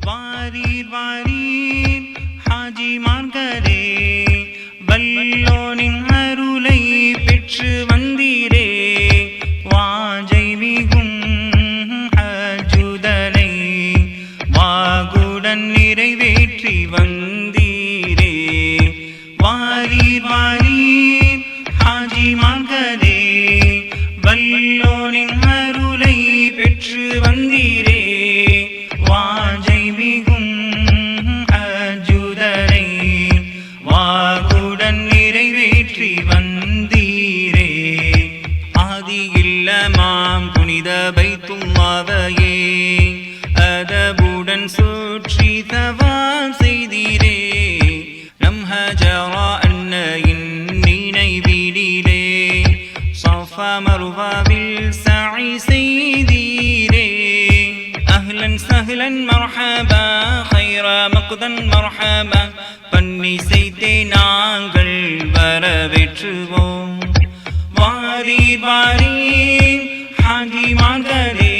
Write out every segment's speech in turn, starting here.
வாரீர் வாரீர் ஹாஜி மார்கரே வல்லோனின் அருளை பெற்று அஹ்லன் சஹ்லன் மர்ஹபா ஹைரா மக்குதன் மர்ஹபா பண்ணி செய்தே நாங்கள் வரவேற்றுவோம். வாரி வாரி ஹாகிமார்களே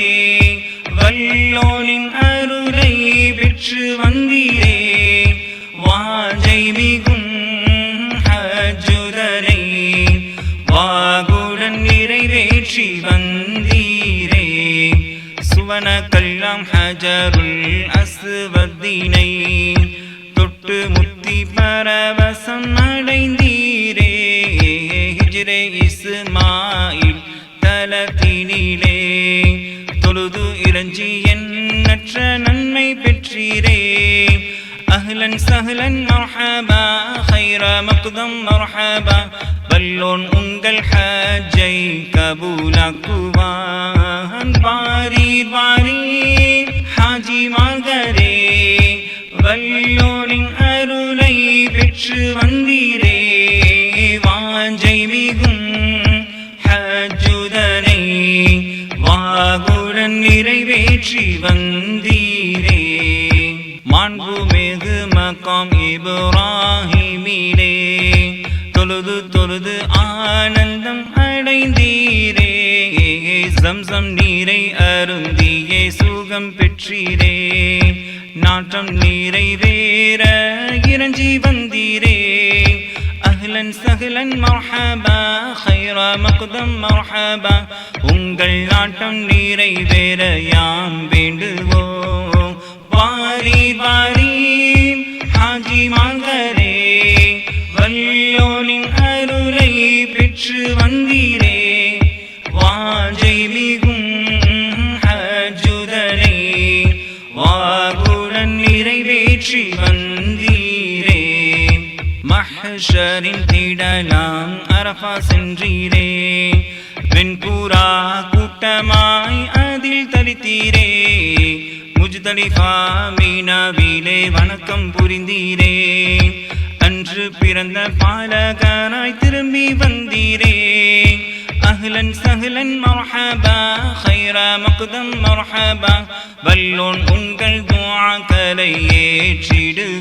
வல்லோனின் அருளை பெற்று வந்தீரே. வாஜை மிகும் ஹஜுதரை வாகுடன் நிறைவேற்றி வந்த சுவன ஹஜருள் அசுவத்தினை தொட்டு முத்தி பரவசம் அடைந்தீரே. ஹிஜ்ரே இஸ்மாயில் தலத்தினிலே தொழுது இறஞ்சி எண்ணற்ற நன்மை பெற்றீரே. அஹ்லன் சஹ்லன் மர்ஹபா خيرا மக்தம் மர்ஹபா வல்லோன் உங்கள் ஹஜ்ஜை கபூலாக்குவான் வாரீர் வாரீர் ஹாஜி மார்கரே வல்லோனின் அருளை பெற்று வந்தீரே வாஞ்சை மிகும் ஹஜ்ஜுதனை வாகுடன் நிறைவேற்றி வந்தீரே மக்காம் இப்ராஹிமிலே. தொழுது தொழுது ஆனந்தம் அடைந்தீரே. சம்சம் நீரை அருந்தியே சுகம் பெற்றீரே. நாட்டம் நீரை வேற இறஞ்சி வந்தீரே. அஹ்லன் சஹ்லன் மர்ஹபா ஹைரா மக்தம் மர்ஹபா. உங்கள் நாட்டம் நீரை வேற யாம் பெற்று வந்தீரே. வாஞ்சை மிகும் அஜுதரே வாகுடன் நிறைவேற்றி வந்தீரே. மஹஷரின் திடலாம் அரபா சென்றீரே. வெண்பூரா கூட்டமாய் அதில் தரித்தீரே முஜ்தலிஃபா மீனாவிலே வணக்கம் புரிந்தீரே. அன்று பிறந்த பாலகனாய் திரும்பி வந்தீரே. அஹ்லன் சஹ்லன் மர்ஹபா ஹைரா மக்தம் மர்ஹபா வல்லோன் உங்கள் துவாக்களை ஏற்றிடுவான்.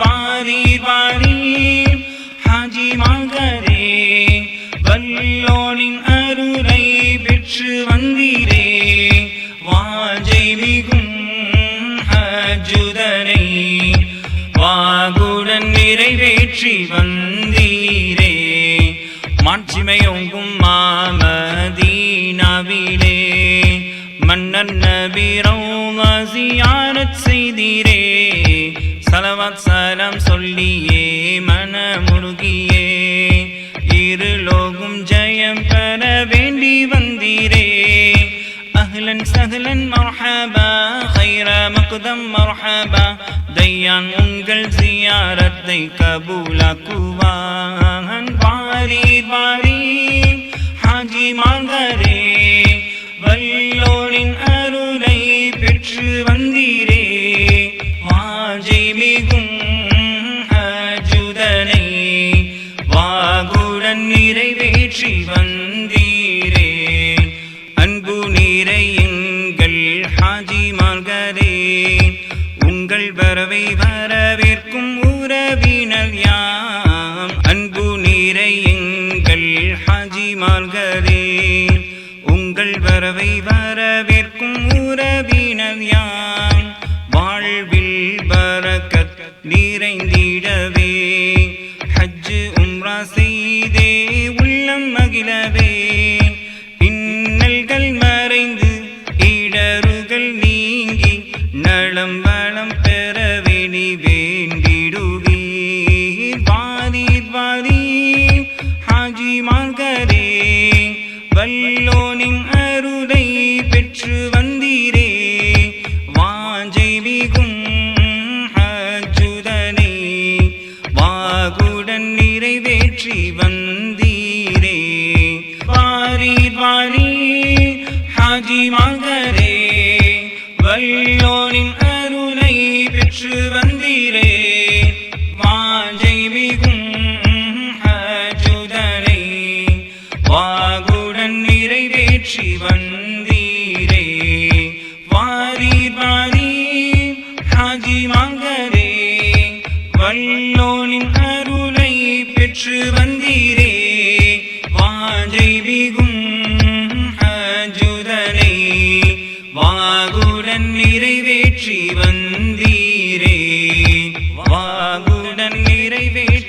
வாரீர் வாரீர் ஹாஜி மகரே வல்லோனின் அருளை பெற்று வந்த நிறைவேற்றி வந்தீரே மாட்சிமையொங்கும் மாமதீனாவிலே. மன்னன் நபிரௌசியானத் செய்தீரே. சலவாத் சலம் சொல்லியே மனமுருகியே. இருலோகும் ஜெயம் பெற வேண்டி வந்தீரே. أهلا سهلا مرحبا خير مقدم مرحبا. ديان منقل زيارة دي بولا كوبا باري باري حاجي مانغري உங்கள் வரவேற்கும் உறவினர் யாம். அன்பு நீரை எங்கள் ஹாஜி மார்கரே உங்கள் வரவை வரவேற்கும் உறவினர் யாம். மகரே வல்லோனின் அருளை பெற்று வந்தீரே. வாஞ்சை மிகும் அஜுதனை வாகுடன் நிறைவேற்றி வந்த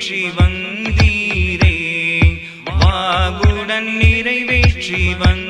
நிறைவேற்றி வந்தீரே வாகுடன் நிறைவேற்றி வந்த